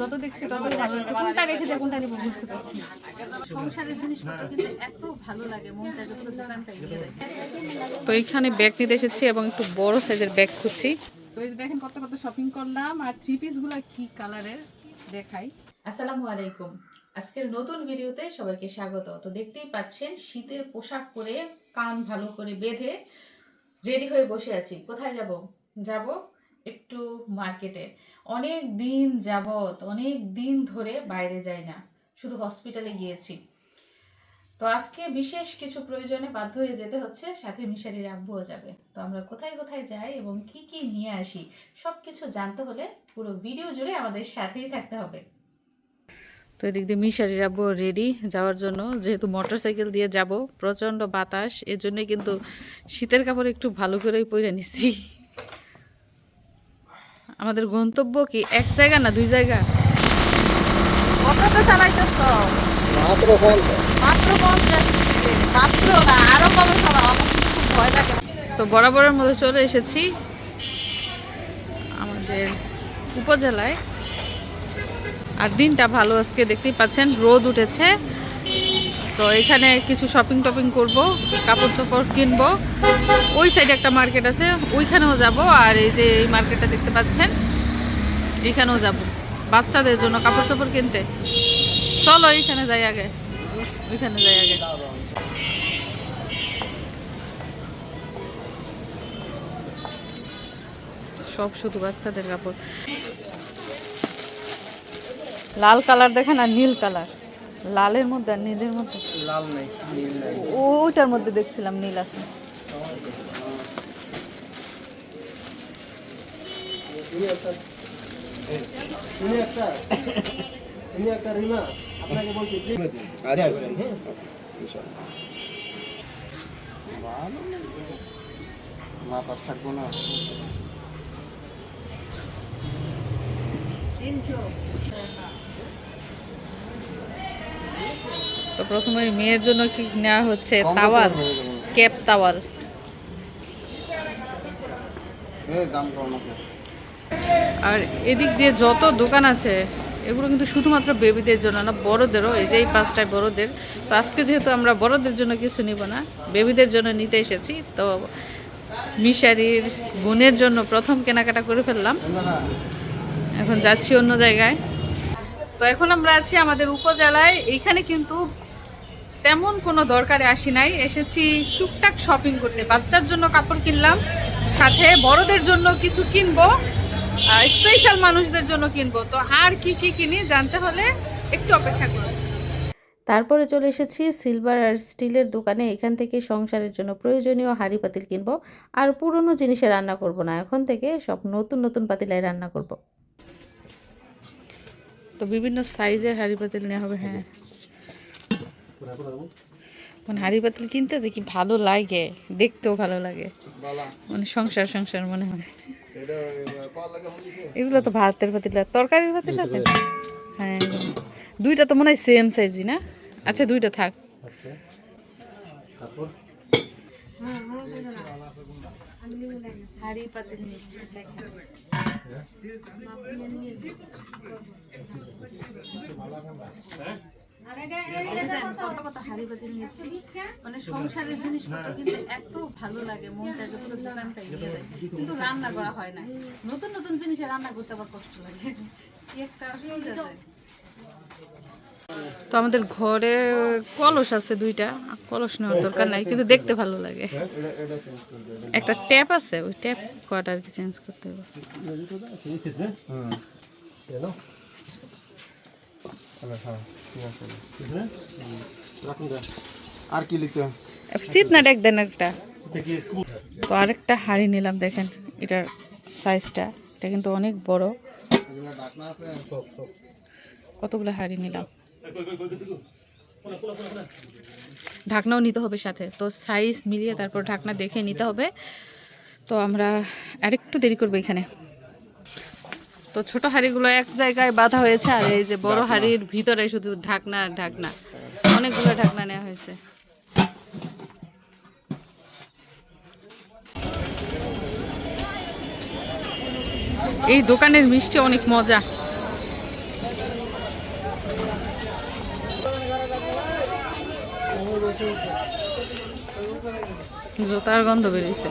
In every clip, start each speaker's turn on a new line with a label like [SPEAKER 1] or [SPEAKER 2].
[SPEAKER 1] যত দেখছি ভালো লাগছে কোনটা রেখে কোনটা নিবো বুঝতে পারছি না। সংসারের জিনিসপত্র কিন্তু এত ভালো লাগে মন চায় যে দোকানটা দেয়।
[SPEAKER 2] তো এখানে ব্যাগ নিতে এসেছি এবং একটু বড় সাইজের ব্যাগ খুঁজছি।
[SPEAKER 1] তো এই দেখেন কত কত শপিং করলাম আর থ্রি পিসগুলো কি কালারের দেখাই।
[SPEAKER 2] আসসালামু আলাইকুম। আজকের নতুন ভিডিওতে সবাইকে স্বাগত। তো দেখতেই পাচ্ছেন শীতের পোশাক পরে কান ভালো করে বেঁধে রেডি হয়ে বসে আছি। কোথায় যাব? যাব একটু মার্কেটে। অনেক দিন যাবত অনেক দিন ধরে বাইরে যাই না, শুধু হসপিটালে গিয়েছি। তো আজকে বিশেষ কিছু প্রয়োজনে বাধ্য হয়ে যেতে হচ্ছে, সাথে মিশারির আব্বুও যাবে। তো আমরা কোথায় কোথায় যাই এবং কি কি নিয়ে আসি সব কিছু জানতে হলে পুরো ভিডিও জুড়ে আমাদের সাথেই থাকতে হবে। তো এদিক দিয়ে মিশারির আব্বু রেডি যাওয়ার জন্য। যেহেতু মোটর সাইকেল দিয়ে যাব, প্রচণ্ড বাতাস এর জন্য কিন্তু শীতের কাপড় একটু ভালো করেই পরে নিছি। আমাদের গন্তব্য কি এক জায়গা না দুই জায়গা?
[SPEAKER 1] কতটা চালাইতেছ।
[SPEAKER 3] মাত্র পঞ্চাশ।
[SPEAKER 1] মাত্র পঞ্চাশ মাত্র না আরও কমে চালাও আমার খুব ভয় লাগে।
[SPEAKER 2] তো বরাবরের মধ্যে চলে এসেছি আমাদের উপজেলায়। আর দিনটা ভালো আজকে দেখতেই পাচ্ছেন রোদ উঠেছে। তো এখানে কিছু শপিং টপিং করব, কাপড় চোপড় কিনবো। ওই সাইডে একটা মার্কেট আছে, ওইখানেও যাব। আর এই যে এই মার্কেটটা দেখতে পাচ্ছেন, এখানেও যাব। বাচ্চাদের জন্য কাপড় চোপড় কিনতে। চলো এইখানে যাই আগে। ওইখানে যাই আগে। সব শুধু বাচ্চাদের কাপড়। লাল কালার দেখেন আর নীল কালার লালের মধ্যে আর নীলের মধ্যে?
[SPEAKER 3] লাল নাই নীল নাই।
[SPEAKER 2] ওইটার মধ্যে দেখছিলাম নীল আছে।
[SPEAKER 3] তুমি একটা
[SPEAKER 2] তো প্রথমে মেয়ের জন্য কি নেওয়া হচ্ছে? তাওয়াল? Cap towel. আর এদিক দিয়ে যত দোকান আছে এগুলো কিন্তু শুধুমাত্র বেবিদের জন্য না বড়দেরও এই যে এই পাঁচটায় বড়দের। তো আজকে যেহেতু আমরা বড়দের জন্য কিছু নিব না বেবিদের জন্য নিতে এসেছি। তো মিশারির বোনের জন্য প্রথম কেনাকাটা করে ফেললাম। এখন যাচ্ছি অন্য জায়গায়। তো এখন আমরা আছি আমাদের উপজেলায়। এইখানে কিন্তু তেমন কোনো দরকারে আসি নাই। এসেছি টুকটাক শপিং করতে। বাচ্চার জন্য কাপড় কিনলাম, সাথে বড়দের জন্য কিছু কিনবো স্পেশাল মানুষদের জন্য কিনবো। তো আর কি কি কিনি জানতে হলে একটু অপেক্ষা করুন। তারপরে চলে এসেছি সিলভার আর স্টিলের দোকানে। এখান থেকে সংসারের জন্য প্রয়োজনীয় হাঁড়ি পাতিল কিনবো। আর পুরনো জিনিসে রান্না করব না। এখন থেকে সব নতুন নতুন পাতিলায় রান্না করব। তো বিভিন্ন সাইজের হাঁড়ি পাতিল নেওয়া হবে হ্যাঁ। মানে হাঁড়ি পাতিল কিনতে যে কি ভালো লাগে দেখতেও ভালো লাগে। মানে সংসার সংসার মনে হয়। এগুলো তো ভাতের পাতিল তরকারির পাতিল আছে? হ্যাঁ। দুইটা তো মনে হয় সেম সাইজই না? আচ্ছা দুইটা থাক।
[SPEAKER 3] আচ্ছা। তারপর?
[SPEAKER 2] হাঁড়ি পাতিল নিচ্ছি
[SPEAKER 1] দেখেন। কত কত হাড়ি বাতিল নিচ্ছি। মানে সংসারের জিনিসপত্র কিন্তু এত ভালো লাগে মন চায় যে পুরো দোকানটা এগিয়ে কিন্তু রান্না করা হয় না। নতুন নতুন জিনিসে রান্না করতে আবার কষ্ট লাগে। একটা।
[SPEAKER 2] তো আমাদের ঘরে কলস আছে দুইটা কলস নেওয়ার দরকার নাই কিন্তু দেখতে ভালো লাগে।
[SPEAKER 3] দেবেন
[SPEAKER 2] একটা ট্যাপ আছে ওই ট্যাপ কটা আর কি চেঞ্জ করতে হবে?
[SPEAKER 3] হ্যাঁ আর কি লিখতে
[SPEAKER 2] শীত না ডেক দেন একটা? তো আরেকটা হাড়ি নিলাম দেখেন এটার সাইজটা এটা কিন্তু অনেক বড়। কতগুলো হাড়ি নিলাম? ঢাকনাও নিতে হবে সাথে। তো সাইজ মিলিয়ে তারপর ঢাকনা দেখে নিতে হবে। তো আমরা আরেকটু দেরি করব এখানে। তো ছোট হাঁড়িগুলো এক জায়গায় বাঁধা হয়েছে আর এই যে বড় হাঁড়ির ভিতরে শুধু ঢাকনা আর ঢাকনা। অনেকগুলো ঢাকনা নেওয়া হয়েছে। এই দোকানের মিষ্টি অনেক মজা। বাজার গন্ধ বেরিয়েছে।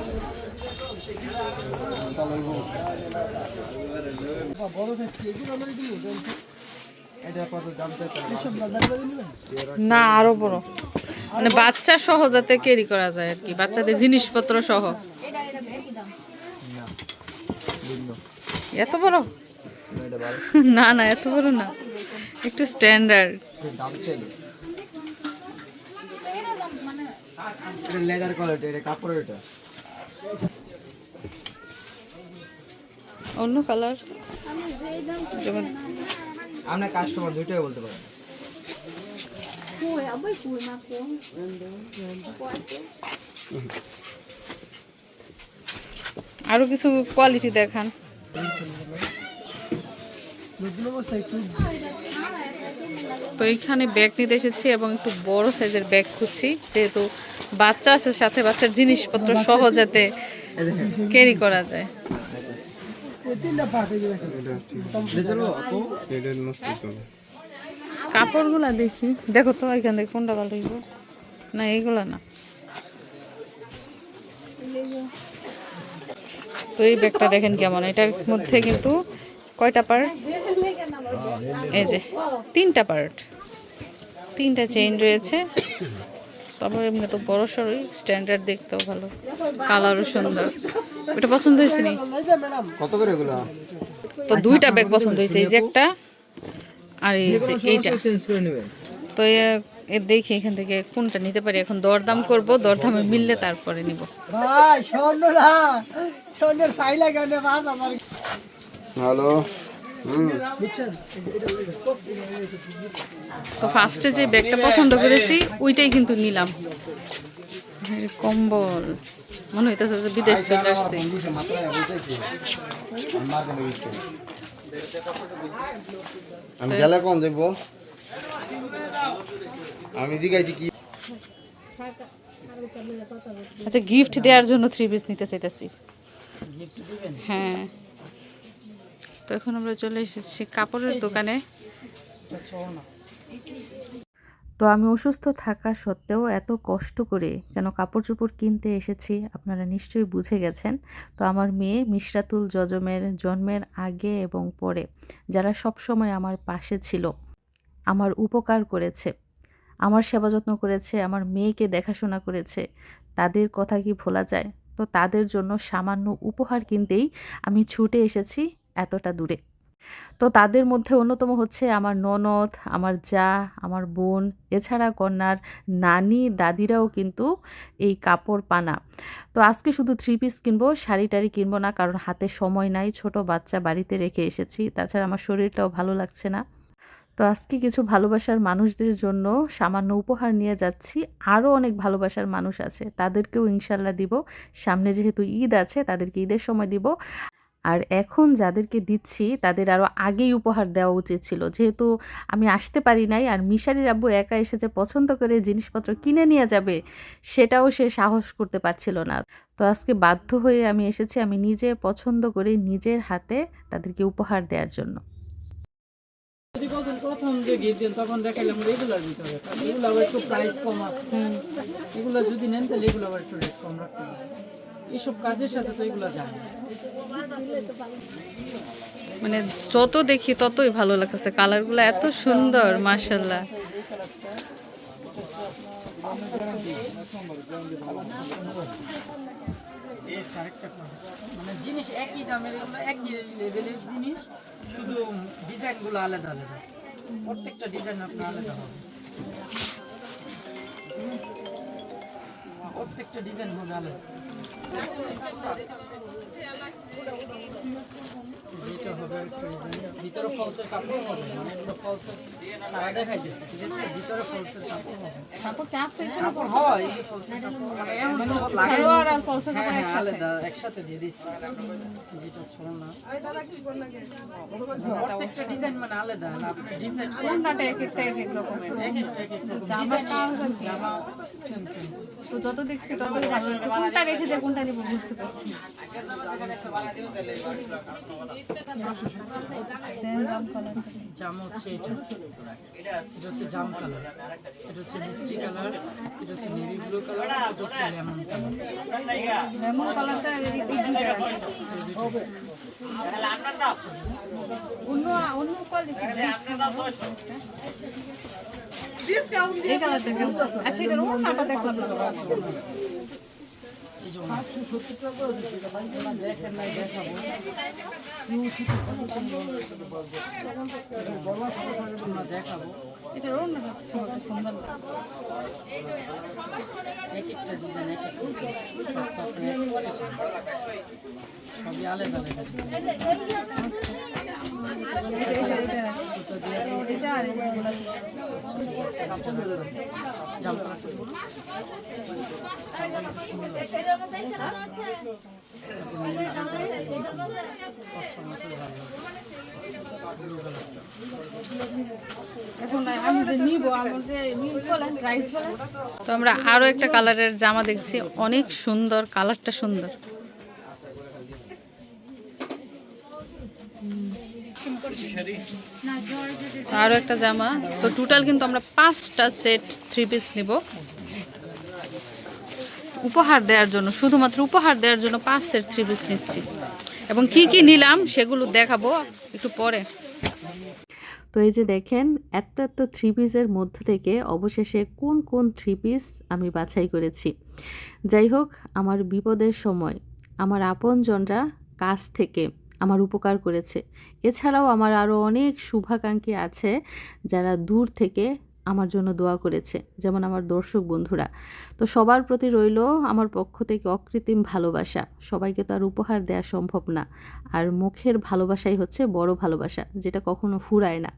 [SPEAKER 2] না, আরও বড়। মানে বাচ্চা সহ যাতে ক্যারি করা যায় আর কি, বাচ্চাদের জিনিসপত্র সহ। এত বড়? না না, এত বড় না। একটু স্ট্যান্ডার্ড
[SPEAKER 3] এটা লেদার কোয়ালিটি এটা কাপড়ের এটা।
[SPEAKER 2] অন্য কালার যেমন
[SPEAKER 3] আমরা কাস্টমার দুইটাই বলতে পারেন
[SPEAKER 2] আরও কিছু কোয়ালিটি দেখান।
[SPEAKER 3] নতুন অবস্থা একটু
[SPEAKER 2] তো এইখানে ব্যাগ নিতে এসেছি এবং একটু বড় সাইজের ব্যাগ খুঁজছি। যেহেতু বাচ্চা আছে সাথে বাচ্চার জিনিসপত্র সহ যাতে ক্যারি করা যায়। কাপড়গুলা দেখি। দেখো তো এখান থেকে কোনটা ভালো হইব? না এইগুলা না। তো এই ব্যাগটা দেখেন কেমন। এটার মধ্যে কিন্তু কয়টা পার্ট এই যে তিনটা পার্ট তিনটা চেইন রয়েছে। তারপর এমনি তো বড় সড়ই স্ট্যান্ডার্ড দেখতেও ভালো। কালারও সুন্দর। এটা পছন্দ হয়েছে নি?
[SPEAKER 3] কত করে এগুলো?
[SPEAKER 2] তো দুইটা ব্যাগ পছন্দ হয়েছে এই যে একটা আর এই যে এইটা। তো এ- এ দেখি এখান থেকে কোনটা নিতে পারি। এখন দরদাম করব দরদামে মিললে তারপরে নিব।
[SPEAKER 3] ভাই স্বর্ণ না স্বর্ণের সাই লাগে
[SPEAKER 4] হ্যালো।
[SPEAKER 2] তো ফার্স্টে যে ব্যাগটা পছন্দ করেছি ওইটাই কিন্তু নিলাম। কম্বল। মনে হইতেছে যে বিদেশ চলে আসছে।
[SPEAKER 4] আমি গেলে কম দেখব? আমি জিজ্ঞাসি কি?
[SPEAKER 2] আচ্ছা গিফট দেওয়ার জন্য থ্রি পিস নিতে চাইতেছি। হ্যাঁ। তো এখন আমরা চলে এসেছি কাপড়ের দোকানে। তো আমি অসুস্থ থাকা সত্ত্বেও এত কষ্ট করে কেন কাপড় চোপড় কিনতে এসেছি আপনারা নিশ্চয়ই বুঝে গেছেন। তো আমার মেয়ে মিশরাতুল জজমের জন্মের আগে এবং পরে যারা সব সময় আমার পাশে ছিল আমার উপকার করেছে আমার সেবা যত্ন করেছে আমার মেয়েকে দেখাশোনা করেছে তাদের কথা কি ভোলা যায়? তো তাদের জন্য সামান্য উপহার কিনতেই আমি ছুটে এসেছি এতটা দূরে। তো তাদের মধ্যে অন্যতম হচ্ছে আমার ননদ, আমার যা, আমার বোন, এছাড়া কন্যার নানি, দাদিরাও কিন্তু এই কাপড় পানা। তো আজকে শুধু থ্রি পিস কিনবো, শাড়ি টাড়ি কিনবো না, কারণ হাতে সময় নাই, ছোট বাচ্চা বাড়িতে রেখে এসেছি। তাছাড়া আমার শরীরটাও ভালো লাগছে না। তো আজকে কিছু ভালোবাসার মানুষদের জন্য সামান্য উপহার নিয়ে যাচ্ছি। আরও অনেক ভালোবাসার মানুষ আছে, তাদেরকেও ইনশাল্লাহ দিব। সামনে যেহেতু ঈদ আছে, তাদেরকে ঈদের সময় দিব। আর এখন যাদেরকে দিচ্ছি তাদের আরও আগেই উপহার দেওয়া উচিত ছিল। যেহেতু আমি আসতে পারি নাই আর মিশারির আব্বু একা এসে যে পছন্দ করে জিনিসপত্র কিনে নিয়ে যাবে সেটাও সে সাহস করতে পারছিল না। তো আজকে বাধ্য হয়ে আমি এসেছি আমি নিজে পছন্দ করে নিজের হাতে তাদেরকে উপহার দেওয়ার জন্য।
[SPEAKER 5] যদি প্রথম যে গিফট দেন তখন দেখাইলাম রেগুলার ভিতরে এগুলো আবার একটু প্রাইস কম আছে। এগুলো যদি নেন তাহলে এগুলো আবার একটু রেট কম রাখতে হবে। এইসব কাজের সাথে তো এগুলো যায়
[SPEAKER 2] মানে যত দেখি ততই ভালো লাগতেছে। কালারগুলো এত সুন্দর মার্শাল্লাহ
[SPEAKER 5] মানে জিনিস একই দামের একই লেভেলের জিনিস শুধু ডিজাইনগুলো আলাদা আলাদা। প্রত্যেকটা ডিজাইন আপনার আলাদা হবে। প্রত্যেকটা ডিজাইন হবে আলাদা। যেটা হবে ভিতরে ফলসের কাপড় হবে মানে এগুলো ফলসের সারা দেখাই ঠিক আছে? ভিতরে ফলসের কাপড় হবে। কাপড় হয় এই যে ফলসের কাপড়। মানে এমন তো লাগে হ্যাঁ, হ্যাঁ, আলাদা একসাথে দিয়ে যেটা প্রত্যেকটা ডিজাইন মানে আলাদা না? আপনার ডিজাইন
[SPEAKER 1] কোনটাটা এক একটা এক এক রকমের
[SPEAKER 5] এক একটা এক এক রকম। ডিজাইন জামা সেম সেম
[SPEAKER 1] তো যত দেখছি ভালো লাগছে কোনটা রেখে যে কোনটা নিব বুঝতে পারছি না।
[SPEAKER 5] জাম হচ্ছে এটা। এটা হচ্ছে জাম কালার এটা হচ্ছে মিষ্টি কালার এটা হচ্ছে নেভি ব্লু কালার এটা হচ্ছে লেমন কালার
[SPEAKER 2] লেমন কালারটা অন্য অন্য কোয়ালিটি এই আচ্ছা এটা ওনাটা দেখলাম না
[SPEAKER 5] এই জন্য দেখেন নাই দেখাবো
[SPEAKER 2] এটা ওনাটা সুন্দর
[SPEAKER 5] এক একটা ডিজাইন এক। সবই আলাদা আলাদা design। সুতো দিয়ে
[SPEAKER 2] এটা আর এগুলো
[SPEAKER 5] জাম কালারটা দেবো না?
[SPEAKER 2] এখন আমি যে নিব আমার যে নিব বলেন প্রাইস তো আমরা আরও একটা কালারের জামা দেখছি। অনেক সুন্দর কালারটা সুন্দর। আরও একটা জামা। তো টোটাল কিন্তু আমরা পাঁচটা সেট থ্রি পিস নিব। উপহার দেওয়ার জন্য, শুধুমাত্র উপহার দেওয়ার জন্য পাঁচ সেট থ্রি পিস নিচ্ছি। এবং কি কি নিলাম সেগুলো দেখাবো একটু পরে। তো এই যে দেখেন, এত এত থ্রি পিসের মধ্য থেকে অবশেষে কোন কোন থ্রি পিস আমি বাছাই করেছি। যাই হোক, আমার বিপদের সময়, আমার আপনজনরা কাছ থেকে আমার উপকার করেছে। এছাড়াও আমার আরও অনেক শুভাকাঙ্ক্ষী আছে যারা দূর থেকে আমার জন্য দোয়া করেছে, যেমন আমার দর্শক বন্ধুরা। তো সবার প্রতি রইল আমার পক্ষ থেকে অকৃত্রিম ভালোবাসা। সবাইকে তো আর উপহার দেওয়া সম্ভব না। আর মুখের ভালোবাসাই হচ্ছে বড় ভালোবাসা, যেটা কখনো ফুরায় না।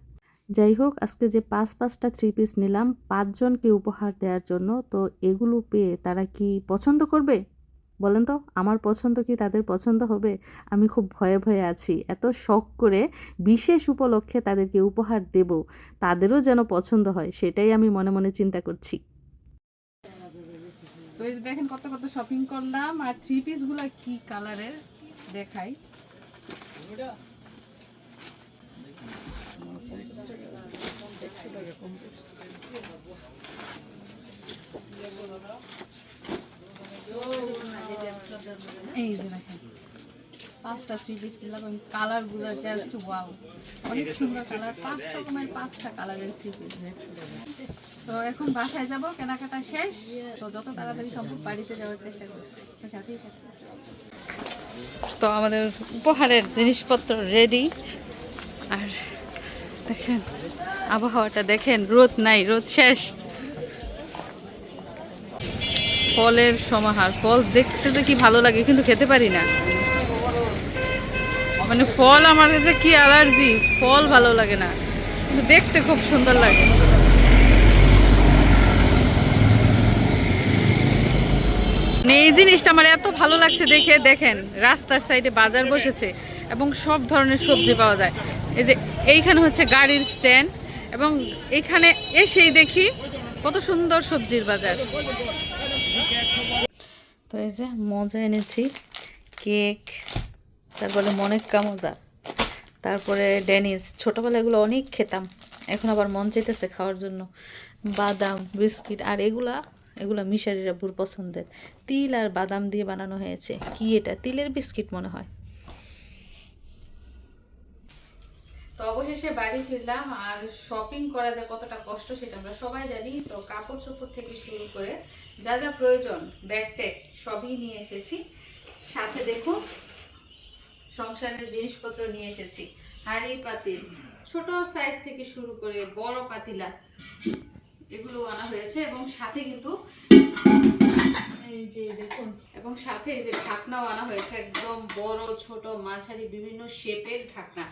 [SPEAKER 2] যাই হোক, আজকে যে পাঁচ পাঁচটা থ্রি পিস নিলাম, পাঁচজনকে উপহার দেওয়ার জন্য, তো এগুলো পেয়ে তারা কি পছন্দ করবে? বলেন তো, আমার পছন্দ কি তাদের পছন্দ হবে? আমি খুব ভয়ে ভয়ে আছি। এত শখ করে বিশেষ উপলক্ষে তাদেরকে উপহার দেব, তাদেরও যেন পছন্দ হয়, সেটাই আমি মনে মনে চিন্তা করছি। তো এই দেখেন কত কত শপিং করলাম, আর থ্রি পিসগুলো কি কালারের দেখাই। এই যে দেখেন, পাঁচটা থ্রি পিস দিলাম এবং কালারগুলো জাস্ট ওয়াও অনেক সুন্দর কালার পাঁচ রকমের পাঁচটা কালারের থ্রি পিস তো এখন বাসায় যাব, কেনাকাটা শেষ। তো যত তাড়াতাড়ি সম্ভব বাড়িতে যাওয়ার চেষ্টা করছি। সাথেই তো আমাদের উপহারের জিনিসপত্র রেডি আর দেখেন, আবহাওয়াটা দেখেন, রোদ নাই, রোদ শেষ। ফলের সমাহার, ফল দেখতে তো কি ভালো লাগে, কিন্তু খেতে পারি না। মানে ফল আমার কাছে কি অ্যালার্জি? ফল ভালো লাগে না। কিন্তু দেখতে খুব সুন্দর লাগে। মানে এই জিনিসটা আমার এত ভালো লাগছে দেখে, দেখেন, রাস্তার সাইডে বাজার বসেছে এবং সব ধরনের সবজি পাওয়া যায়। এই যে এইখানে হচ্ছে গাড়ির স্ট্যান্ড এবং এখানে এসেই দেখি কত সুন্দর সবজির বাজার। তো এই যে মজা এনেছি। কেক, তারপরে মনেক্কা মজা। তারপরে ডেনিস ছোটোবেলা এগুলো অনেক খেতাম। এখন আবার মন চাইতেছে খাওয়ার জন্য। বাদাম, বিস্কিট আর এগুলা এগুলা মিশারিরা বুর পছন্দের। তিল আর বাদাম দিয়ে বানানো হয়েছে। কি এটা? তিলের বিস্কিট মনে হয়। তো অবশেষে বাড়ি ফিরলাম আর শপিং করা যে কতটা কষ্ট সেটা আমরা সবাই জানি। তো কাপড় চোপড় থেকে শুরু করে যা যা প্রয়োজন ব্যাগ ট্যাগ সবই নিয়ে এসেছি। সাথে দেখুন সংসারের জিনিসপত্র নিয়ে এসেছি। হাঁড়ি, পাতিল, ছোট সাইজ থেকে শুরু করে বড় পাতিলা এগুলো আনা হয়েছে এবং সাথে কিন্তু এই যে দেখুন, এবং সাথে এই যে ঢাকনাও আনা হয়েছে, একদম বড়, ছোট, মাঝারি বিভিন্ন শেপের ঢাকনা।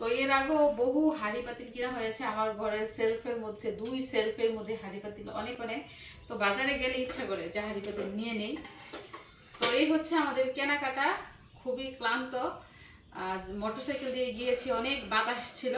[SPEAKER 2] তো এর আগেও বহু হাড়ি পাতিল কিনা হয়েছে আমার ঘরের সেলফের মধ্যে, দুই সেলফের মধ্যে হাঁড়ি পাতিল অনেক অনেক। তো বাজারে গেলে ইচ্ছা করে যে হাঁড়ি পাতিল নিয়ে নেই। তো এই হচ্ছে আমাদের কেনাকাটা, খুবই ক্লান্ত। আজ মোটরসাইকেল দিয়ে গিয়েছি, অনেক বাতাস ছিল।